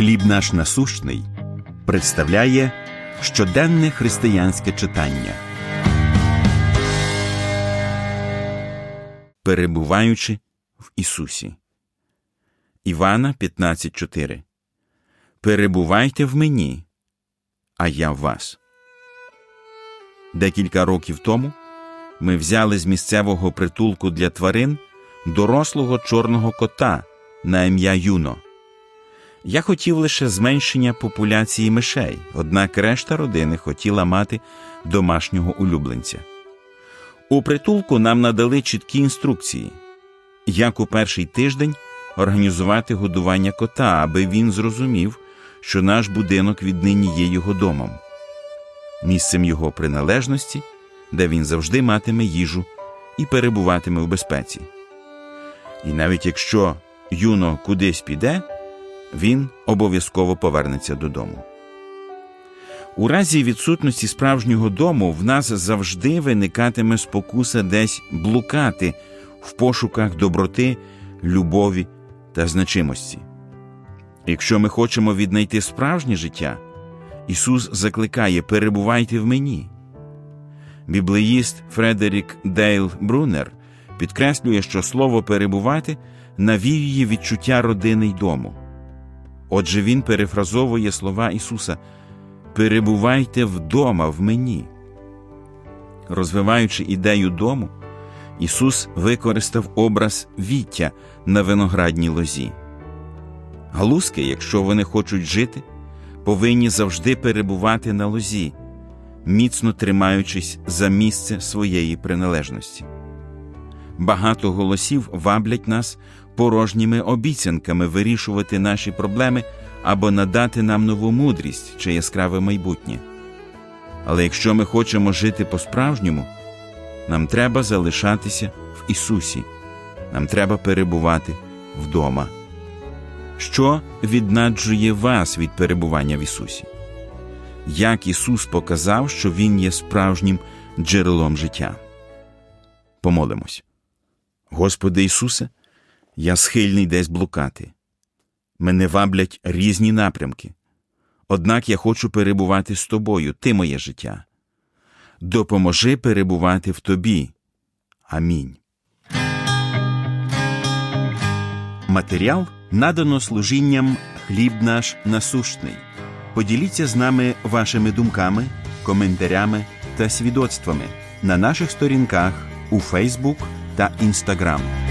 Хліб наш насущний представляє щоденне християнське читання. Перебуваючи в Ісусі. Івана 15.4 Перебувайте в мені, а я в вас. Декілька років тому ми взяли з місцевого притулку для тварин дорослого чорного кота на ім'я Юно. Я хотів лише зменшення популяції мишей, однак решта родини хотіла мати домашнього улюбленця. У притулку нам надали чіткі інструкції, як у перший тиждень організувати годування кота, аби він зрозумів, що наш будинок віднині є його домом, місцем його приналежності, де він завжди матиме їжу і перебуватиме в безпеці. І навіть якщо юно кудись піде, він обов'язково повернеться додому. У разі відсутності справжнього дому в нас завжди виникатиме спокуса десь блукати в пошуках доброти, любові та значимості. Якщо ми хочемо віднайти справжнє життя, Ісус закликає перебувайте в мені. Біблеїст Фредерік Дейл Брунер підкреслює, що слово перебувати навіює відчуття родини й дому. Отже, він перефразовує слова Ісуса Перебувайте вдома в мені. Розвиваючи ідею дому, Ісус використав образ віття на виноградній лозі. Галузки, якщо вони хочуть жити, повинні завжди перебувати на лозі, міцно тримаючись за місце своєї приналежності. Багато голосів ваблять нас порожніми обіцянками вирішувати наші проблеми або надати нам нову мудрість чи яскраве майбутнє. Але якщо ми хочемо жити по-справжньому, нам треба залишатися в Ісусі, нам треба перебувати вдома. Що віднаджує вас від перебування в Ісусі? Як Ісус показав, що Він є справжнім джерелом життя? Помолимось. Господи Ісусе, я схильний десь блукати. Мене ваблять різні напрямки. Однак я хочу перебувати з тобою, ти моє життя. Допоможи перебувати в тобі. Амінь. Матеріал надано служінням хліб наш насущний. Поділіться з нами вашими думками, коментарями та свідоцтвами на наших сторінках у Фейсбук та Інстаграм.